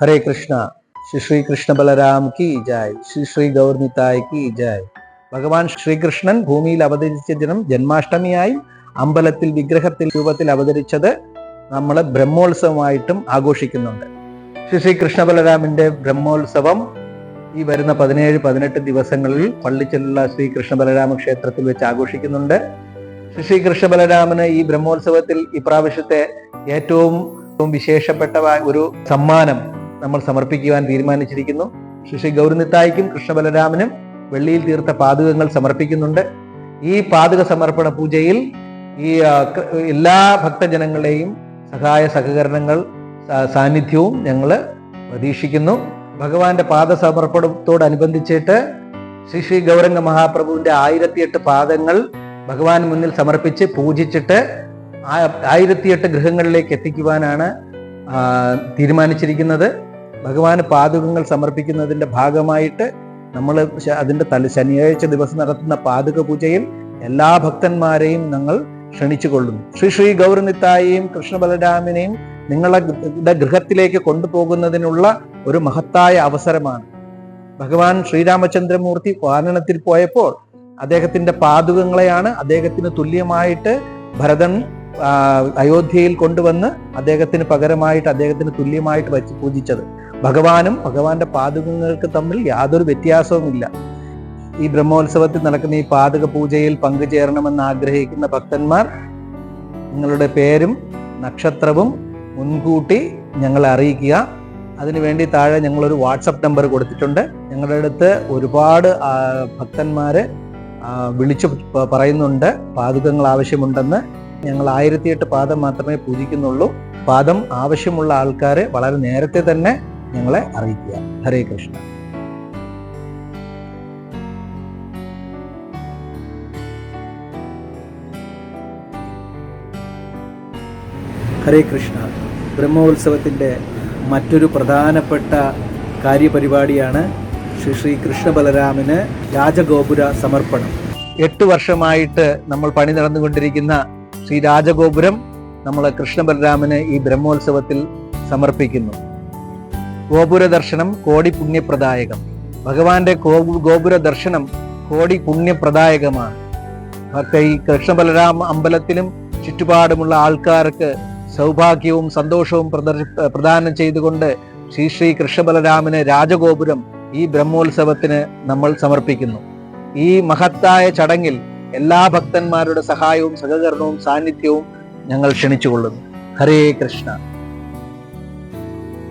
ഹരേ കൃഷ്ണ. ശ്രീ ശ്രീ കൃഷ്ണ ബലരാം കി ജായ്. ശ്രീ ശ്രീ ഗൗർമിതായ് കി ജായ്. ഭഗവാൻ ശ്രീകൃഷ്ണൻ ഭൂമിയിൽ അവതരിച്ച ദിനം ജന്മാഷ്ടമിയായി അമ്പലത്തിൽ വിഗ്രഹത്തിൽ രൂപത്തിൽ അവതരിച്ചത് നമ്മൾ ബ്രഹ്മോത്സവമായിട്ടും ആഘോഷിക്കുന്നുണ്ട്. ശ്രീ ശ്രീ കൃഷ്ണ ബലരാമിന്റെ ബ്രഹ്മോത്സവം ഈ വരുന്ന പതിനേഴ് പതിനെട്ട് ദിവസങ്ങളിൽ പള്ളിച്ചെല്ലുള്ള ശ്രീ കൃഷ്ണ ബലരാമ ക്ഷേത്രത്തിൽ വെച്ച് ആഘോഷിക്കുന്നുണ്ട്. ശ്രീ ശ്രീ കൃഷ്ണ ബലരാമന് ഈ ബ്രഹ്മോത്സവത്തിൽ ഇപ്രാവശ്യത്തെ ഏറ്റവും വിശേഷപ്പെട്ട ഒരു സമ്മാനം നമ്മൾ സമർപ്പിക്കുവാൻ തീരുമാനിച്ചിരിക്കുന്നു. ശ്രീ ഗൗരനിത്തായിക്കും കൃഷ്ണബലരാമനും വെള്ളിയിൽ തീർത്ത പാതകങ്ങൾ സമർപ്പിക്കുന്നുണ്ട്. ഈ പാതക സമർപ്പണ പൂജയിൽ ഈ എല്ലാ ഭക്തജനങ്ങളെയും സഹായ സഹകരണങ്ങൾ സാന്നിധ്യവും ഞങ്ങൾ പ്രതീക്ഷിക്കുന്നു. ഭഗവാന്റെ പാദ സമർപ്പണത്തോടനുബന്ധിച്ചിട്ട് ശ്രീ ശ്രീ ഗൗരംഗ മഹാപ്രഭുവിന്റെ ആയിരത്തിയെട്ട് പാദങ്ങൾ ഭഗവാൻ മുന്നിൽ സമർപ്പിച്ച് പൂജിച്ചിട്ട് ആയിരത്തി ആയിരത്തിയെട്ട് ഗൃഹങ്ങളിലേക്ക് എത്തിക്കുവാനാണ് തീരുമാനിച്ചിരിക്കുന്നത്. ഭഗവാന് പാതുകങ്ങൾ സമർപ്പിക്കുന്നതിന്റെ ഭാഗമായിട്ട് നമ്മൾ അതിന്റെ തല ശനിയാഴ്ച ദിവസം നടത്തുന്ന പാതുക പൂജയിൽ എല്ലാ ഭക്തന്മാരെയും ഞങ്ങൾ ക്ഷണിച്ചു കൊള്ളുന്നു. ശ്രീ ശ്രീ ഗൗരനിത്തായെയും കൃഷ്ണബലരാമനെയും നിങ്ങളുടെ ഗൃഹത്തിലേക്ക് കൊണ്ടുപോകുന്നതിനുള്ള ഒരു മഹത്തായ അവസരമാണ്. ഭഗവാൻ ശ്രീരാമചന്ദ്രമൂർത്തി വാനനത്തിൽ പോയപ്പോൾ അദ്ദേഹത്തിന്റെ പാതുകങ്ങളെയാണ് അദ്ദേഹത്തിന് തുല്യമായിട്ട് ഭരതൻ അയോധ്യയിൽ കൊണ്ടുവന്ന് അദ്ദേഹത്തിന് പകരമായിട്ട് അദ്ദേഹത്തിന് തുല്യമായിട്ട് വച്ച് പൂജിച്ചത്. ഭഗവാനും ഭഗവാന്റെ പാതകങ്ങൾക്ക് തമ്മിൽ യാതൊരു വ്യത്യാസവുമില്ല. ഈ ബ്രഹ്മോത്സവത്തിൽ നടക്കുന്ന ഈ പാതക പൂജയിൽ പങ്കുചേരണമെന്ന് ആഗ്രഹിക്കുന്ന ഭക്തന്മാർ നിങ്ങളുടെ പേരും നക്ഷത്രവും മുൻകൂട്ടി ഞങ്ങളെ അറിയിക്കുക. അതിനുവേണ്ടി താഴെ ഞങ്ങളൊരു വാട്സപ്പ് നമ്പർ കൊടുത്തിട്ടുണ്ട്. ഞങ്ങളുടെ അടുത്ത് ഒരുപാട് ഭക്തന്മാര് വിളിച്ചു പറയുന്നുണ്ട്. പാതുകങ്ങൾ ആവശ്യമുണ്ടെന്ന് ഞങ്ങൾ ആയിരത്തിയെട്ട് പാദം മാത്രമേ പൂജിക്കുന്നുള്ളൂ. പാദം ആവശ്യമുള്ള ആൾക്കാരെ വളരെ നേരത്തെ തന്നെ ഞങ്ങളെ അറിയിക്കുക. ഹരേ കൃഷ്ണ. ഹരേ കൃഷ്ണ. ബ്രഹ്മോത്സവത്തിന്റെ മറ്റൊരു പ്രധാനപ്പെട്ട കാര്യപരിപാടിയാണ് ശ്രീ ശ്രീ കൃഷ്ണ ബലരാമന് രാജഗോപുര സമർപ്പണം. എട്ട് വർഷമായിട്ട് നമ്മൾ പണി നടന്നുകൊണ്ടിരിക്കുന്ന ശ്രീ രാജഗോപുരം നമ്മൾ കൃഷ്ണ ബലരാമന് ഈ ബ്രഹ്മോത്സവത്തിൽ സമർപ്പിക്കുന്നു. ഗോപുര ദർശനം കോടി പുണ്യപ്രദായകം. ഭഗവാന്റെ ഗോപുര ദർശനം കോടി പുണ്യപ്രദായകമാണ്. ഭക്ത ഈ കൃഷ്ണ ബലരാമ അമ്പലത്തിലും ചുറ്റുപാടുമുള്ള ആൾക്കാർക്ക് സൗഭാഗ്യവും സന്തോഷവും പ്രദാനം ചെയ്തുകൊണ്ട് ശ്രീ ശ്രീ കൃഷ്ണബലരാമന് രാജഗോപുരം ഈ ബ്രഹ്മോത്സവത്തിന് നമ്മൾ സമർപ്പിക്കുന്നു. ഈ മഹത്തായ ചടങ്ങിൽ എല്ലാ ഭക്തന്മാരുടെ സഹായവും സഹകരണവും സാന്നിധ്യവും ഞങ്ങൾ ക്ഷണിച്ചുകൊള്ളുന്നു. ഹരേ കൃഷ്ണ.